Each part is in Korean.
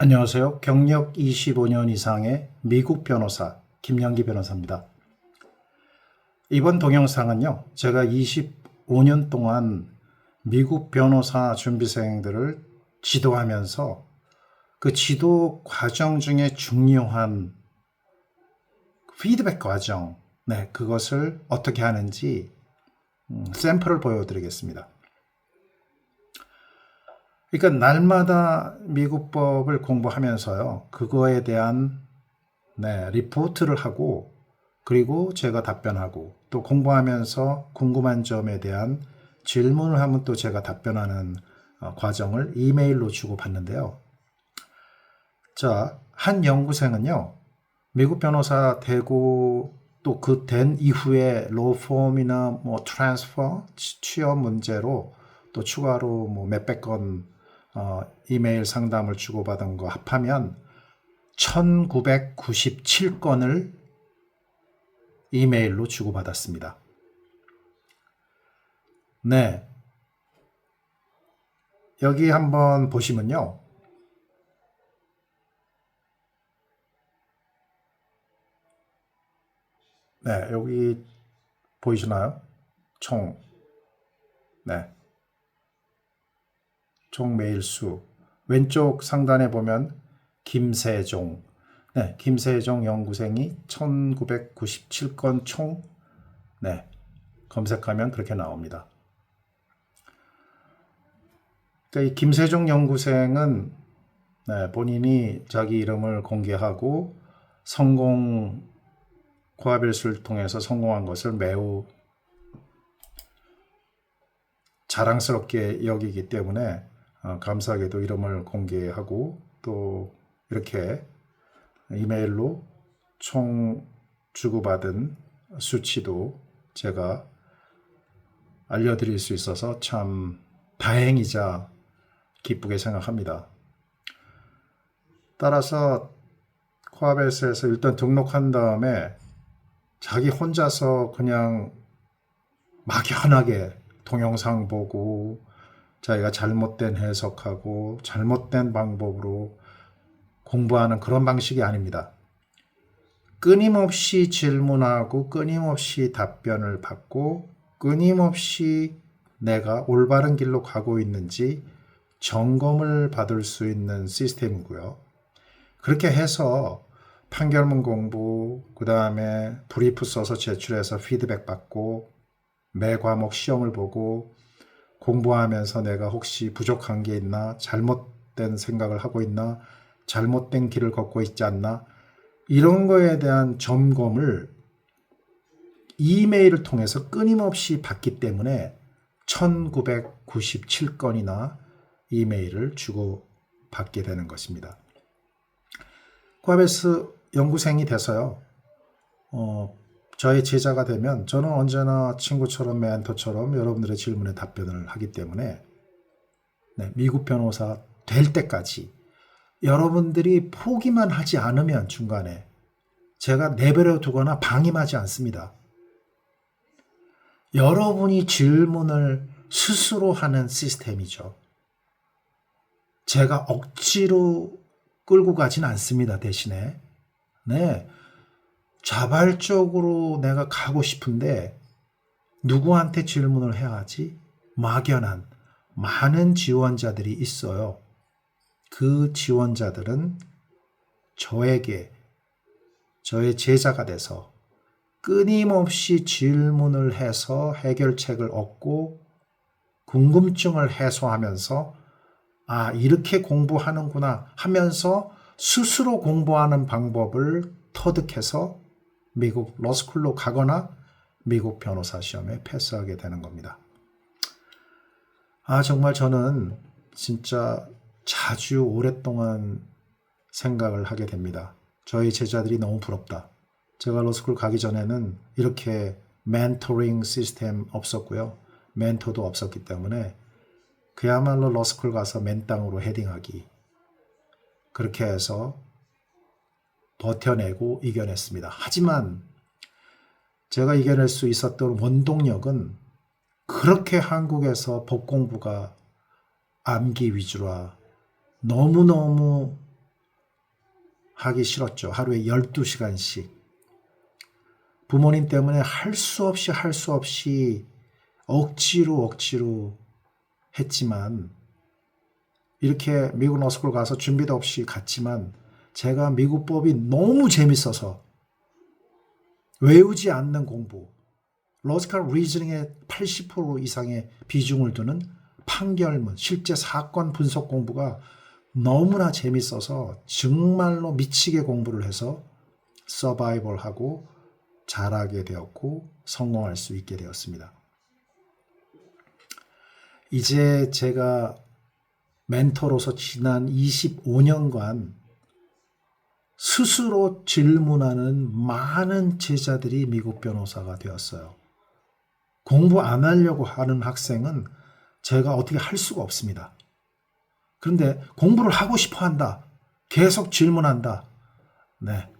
안녕하세요. 경력 25년 이상의 미국 변호사 김영기 변호사입니다. 이번 동영상은요, 제가 25년 동안 미국 변호사 준비생들을 지도하면서 그 지도 과정 중에 중요한 피드백 과정, 네, 그것을 어떻게 하는지 음, 샘플을 보여드리겠습니다. 그러니까 날마다 미국법을 공부하면서요. 그거에 대한 네, 리포트를 하고 그리고 제가 답변하고 또 공부하면서 궁금한 점에 대한 질문을 하면 또 제가 답변하는 어, 과정을 이메일로 주고받는데요. 자, 한 연구생은요. 미국 변호사 되고 또 그 된 이후에 로펌이나 뭐 트랜스퍼 취업 문제로 또 추가로 뭐 몇백 건 어, 이메일 상담을 주고받은 거 합하면 1997건을 이메일로 주고받았습니다. 네. 여기 한번 보시면요. 네, 여기 보이시나요? 총. 네. 총 메일 수. 왼쪽 상단에 보면 김세종. 네, 김세종 연구생이 1997건 총. 네. 검색하면 그렇게 나옵니다. 그러니까 이 김세종 연구생은 네, 본인이 자기 이름을 공개하고 성공 코아벨스를 통해서 성공한 것을 매우 자랑스럽게 여기기 때문에 어, 감사하게도 이름을 공개하고 또 이렇게 이메일로 총 주고받은 수치도 제가 알려드릴 수 있어서 참 다행이자 기쁘게 생각합니다. 따라서 코아벨스에서 일단 등록한 다음에 자기 혼자서 그냥 막연하게 동영상 보고 자기가 잘못된 해석하고 잘못된 방법으로 공부하는 그런 방식이 아닙니다. 끊임없이 질문하고 끊임없이 답변을 받고 끊임없이 내가 올바른 길로 가고 있는지 점검을 받을 수 있는 시스템이고요. 그렇게 해서 판결문 공부, 그 다음에 브리프 써서 제출해서 피드백 받고 매 과목 시험을 보고 공부하면서 내가 혹시 부족한 게 있나, 잘못된 생각을 하고 있나, 잘못된 길을 걷고 있지 않나, 이런 거에 대한 점검을 이메일을 통해서 끊임없이 받기 때문에 1997건이나 이메일을 주고 받게 되는 것입니다. 코아베스 연구생이 돼서요. 어, 저의 제자가 되면 저는 언제나 친구처럼 멘토처럼 여러분들의 질문에 답변을 하기 때문에 네, 미국 변호사 될 때까지 여러분들이 포기만 하지 않으면 중간에 제가 내버려 두거나 방임하지 않습니다. 여러분이 질문을 스스로 하는 시스템이죠. 제가 억지로 끌고 가진 않습니다. 대신에. 네. 자발적으로 내가 가고 싶은데 누구한테 질문을 해야 하지? 막연한 많은 지원자들이 있어요. 그 지원자들은 저에게 저의 제자가 돼서 끊임없이 질문을 해서 해결책을 얻고 궁금증을 해소하면서 아, 이렇게 공부하는구나 하면서 스스로 공부하는 방법을 터득해서 미국 러스쿨로 가거나 미국 변호사 시험에 패스하게 되는 겁니다. 아, 정말 저는 진짜 자주 오랫동안 생각을 하게 됩니다. 저희 제자들이 너무 부럽다. 제가 러스쿨 가기 전에는 이렇게 멘토링 시스템 없었고요. 멘토도 없었기 때문에 그야말로 러스쿨 가서 맨땅으로 헤딩하기. 그렇게 해서 버텨내고 이겨냈습니다. 하지만 제가 이겨낼 수 있었던 원동력은 그렇게 한국에서 법 공부가 암기 위주라 너무너무 하기 싫었죠. 하루에 12시간씩. 부모님 때문에 할 수 없이 할 수 없이 억지로 억지로 했지만 이렇게 미국 러스쿨 가서 준비도 없이 갔지만 제가 미국 법이 너무 재밌어서 외우지 않는 공부 로지컬 리즈닝의 80% 이상의 비중을 두는 판결문, 실제 사건 분석 공부가 너무나 재밌어서 정말로 미치게 공부를 해서 서바이벌하고 잘하게 되었고 성공할 수 있게 되었습니다. 이제 제가 멘토로서 지난 25년간 스스로 질문하는 많은 제자들이 미국 변호사가 되었어요. 공부 안 하려고 하는 학생은 제가 어떻게 할 수가 없습니다. 그런데 공부를 하고 싶어 한다. 계속 질문한다. 네,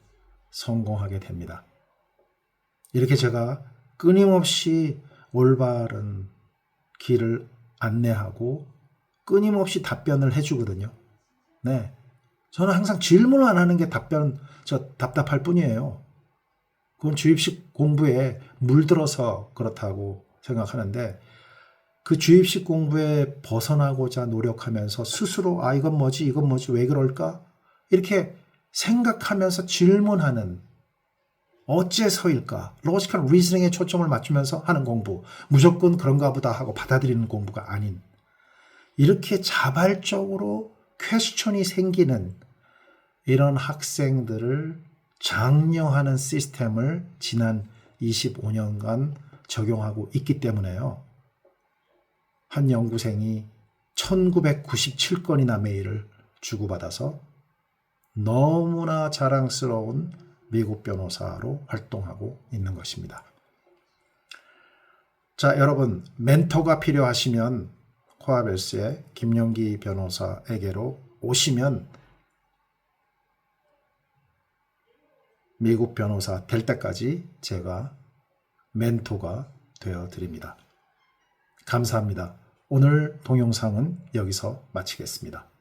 성공하게 됩니다. 이렇게 제가 끊임없이 올바른 길을 안내하고 끊임없이 답변을 해주거든요. 네. 저는 항상 질문을 안 하는 게 답변, 저 답답할 뿐이에요. 그건 주입식 공부에 물들어서 그렇다고 생각하는데 그 주입식 공부에 벗어나고자 노력하면서 스스로 아, 이건 뭐지, 이건 뭐지, 왜 그럴까? 이렇게 생각하면서 질문하는 어째서일까? 로지컬 리즈닝에 초점을 맞추면서 하는 공부. 무조건 그런가 보다 하고 받아들이는 공부가 아닌. 이렇게 자발적으로 퀘스천이 생기는 이런 학생들을 장려하는 시스템을 지난 25년간 적용하고 있기 때문에요. 한 연구생이 1997건이나 메일을 주고받아서 너무나 자랑스러운 미국 변호사로 활동하고 있는 것입니다. 자, 여러분, 멘토가 필요하시면 코아벨스의 김영기 변호사에게로 오시면 미국 변호사 될 때까지 제가 멘토가 되어 드립니다. 감사합니다. 오늘 동영상은 여기서 마치겠습니다.